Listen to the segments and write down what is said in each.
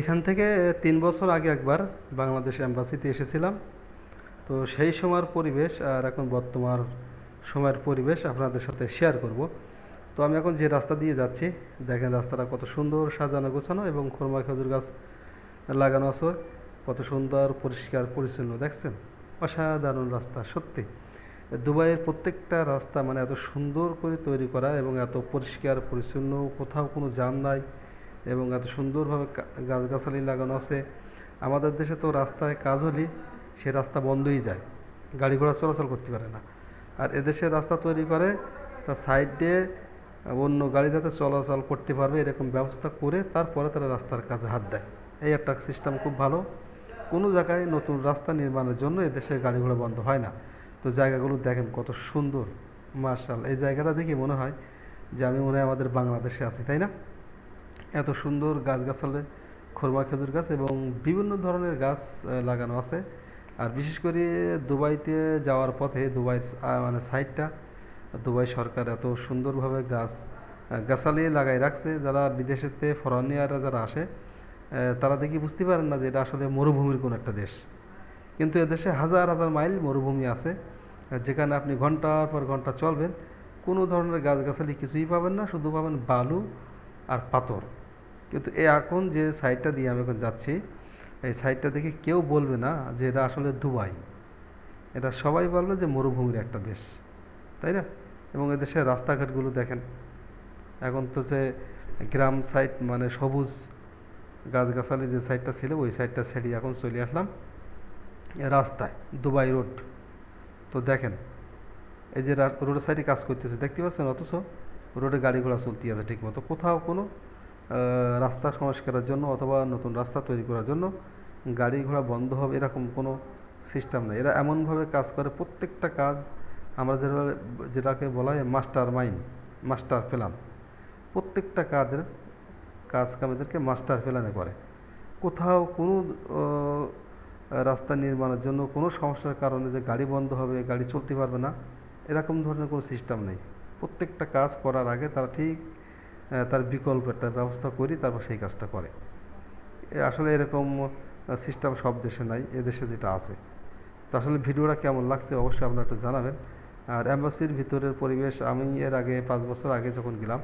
এখান থেকে তিন বছর আগে একবার বাংলাদেশ অ্যাম্বাসিতে এসেছিলাম। তো সেই সময়ের পরিবেশ আর এখন বর্তমান সময়ের পরিবেশ আপনাদের সাথে শেয়ার করব। তো আমি এখন যে রাস্তা দিয়ে যাচ্ছি, দেখেন রাস্তাটা কত সুন্দর সাজানো গোছানো এবং খোরমা খেজুর গাছ লাগানো আছে। কত সুন্দর, পরিষ্কার, পরিচ্ছন্ন, দেখছেন? অসাধারণ রাস্তা, সত্যি। দুবাইয়ের প্রত্যেকটা রাস্তা মানে এত সুন্দর করে তৈরি করা এবং এত পরিষ্কার, পরিচ্ছন্ন, কোথাও কোনো জাম নাই। এবং এত সুন্দরভাবে গাছগাছালি লাগানো আছে। আমাদের দেশে তো রাস্তায় কাজ হলে সে রাস্তা বন্ধই যায়। গাড়ি ঘোড়া চলাচল করতে পারে না। আর এদেশের রাস্তা তৈরি করে, তার সাইডে অন্য গাড়ি যাতে চলাচল করতে পারবে, এরকম ব্যবস্থা করে তারপরে তারা রাস্তার কাজে হাত দেয়। এই একটা সিস্টেম খুব ভালো। কোনো জায়গায় নতুন রাস্তা নির্মাণের জন্য এদেশে গাড়ি ঘোড়া বন্ধ হয় না। তো জায়গাগুলো দেখেন কত সুন্দর। মার্শাল, এই জায়গাটা দেখে মনে হয় যে আমি মনে হয় আমাদের বাংলাদেশে আছি, তাই না? এত সুন্দর গাছগাছালি, খোরমা খেজুর গাছ এবং বিভিন্ন ধরনের গাছ লাগানো আছে। আর বিশেষ করে দুবাইতে যাওয়ার পথে দুবাইয়ের মানে সাইডটা, দুবাই সরকার এত সুন্দরভাবে গাছ গাছালি লাগাই রাখছে। যারা বিদেশেতে ফরেনিয়াররা যারা আসে তারা দেখি বুঝতে পারেন না যে এটা আসলে মরুভূমির কোনো একটা দেশ। কিন্তু এদেশে হাজার হাজার মাইল মরুভূমি আছে, যেখানে আপনি ঘণ্টার পর ঘণ্টা চলবেন। কোনো ধরনের গাছগাছালি কিছুই পাবেন না, শুধু পাবেন বালু আর পাথর। কিন্তু এ এখন যে সাইডটা দিয়ে আমি এখন যাচ্ছি, এই সাইডটা দেখে কেউ বলবে না যে এটা আসলে দুবাই। এটা সবাই বলবে যে মরুভূমির একটা দেশ, তাই না? এবং এদেশের রাস্তাঘাটগুলো দেখেন, এখন তো যে গ্রাম সাইড মানে সবুজ গাছগাছালি যে সাইডটা ছিল, ওই সাইডটা ছেড়ে এখন চলে আসলাম রাস্তায়, দুবাই রোড তো দেখেন, এই যে রোডের সাইডে কাজ করতেছে, দেখতে পাচ্ছেন? অথচ রোডে গাড়ি ঘোড়া চলতে আছে ঠিক মতো কোথাও কোনো রাস্তা সংস্কারের জন্য অথবা নতুন রাস্তা তৈরি করার জন্য গাড়ি ঘোড়া বন্ধ হবে, এরকম কোনো সিস্টেম নেই। এরা এমনভাবে কাজ করে, প্রত্যেকটা কাজ আমরা যেটা যেটাকে বলা হয় মাস্টার মাইন্ড মাস্টার প্ল্যান প্রত্যেকটা কাজের কাজ কামেদেরকে মাস্টার প্ল্যানে করে। কোথাও কোনো রাস্তা নির্মাণের জন্য কোনো সমস্যার কারণে যে গাড়ি বন্ধ হবে, গাড়ি চলতে পারবে না, এরকম ধরনের কোনো সিস্টেম নেই। প্রত্যেকটা কাজ করার আগে তারা ঠিক তার বিকল্প একটা ব্যবস্থা করি, তারপর সেই কাজটা করে। আসলে এরকম সিস্টেম সব দেশে নাই, এ দেশে যেটা আছে। তো আসলে ভিডিওটা কেমন লাগছে অবশ্যই আপনারা একটু জানাবেন। আর অ্যাম্বাসির ভিতরের পরিবেশ, আমি এর আগে পাঁচ বছর আগে যখন গেলাম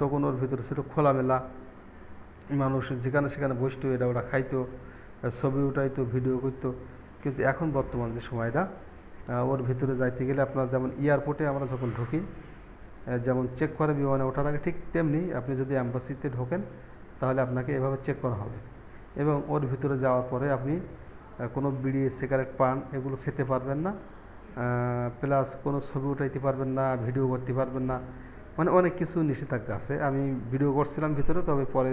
তখন ওর ভিতরে ছিল খোলামেলা। মানুষ যেখানে সেখানে বসতো, এটা ওরা খাইতো ছবি উঠাইতো, ভিডিও করতো। কিন্তু এখন বর্তমান যে সময়টা ওর ভিতরে যাইতে গেলে আপনার যেমন এয়ারপোর্টে আমরা যখন ঢুকি যেমন চেক করে বিমানে ওঠার আগে ঠিক তেমনি আপনি যদি অ্যাম্বাসিতে ঢোকেন, তাহলে আপনাকে এভাবে চেক করা হবে। এবং ওর ভিতরে যাওয়ার পরে আপনি কোনো বিড়ি সিগারেট পান এগুলো খেতে পারবেন না। প্লাস কোনো ছবি উঠাইতে পারবেন না ভিডিও করতে পারবেন না। মানে অনেক কিছু নিষেধাজ্ঞা আছে। আমি ভিডিও করছিলাম ভিতরে, তবে পরে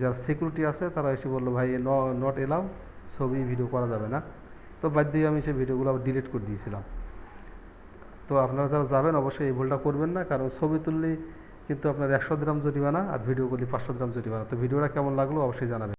যারা সিকিউরিটি আছে, তারা এসে বলল, ভাই নট এলাও ছবি ভিডিও করা যাবে না। তো বাধ্যই আমি সেই ভিডিওগুলো আবার ডিলিট করে দিয়েছিলাম। তো আপনারা যারা যাবেন, অবশ্যই এই ভুলটা করবেন না। কারণ ছবি তুললে কিন্তু আপনার একশো গ্রাম জরিমানা আর ভিডিও করলে পাঁচশো গ্রাম জরিমানা। তো ভিডিওটা কেমন লাগল, অবশ্যই জানাবেন।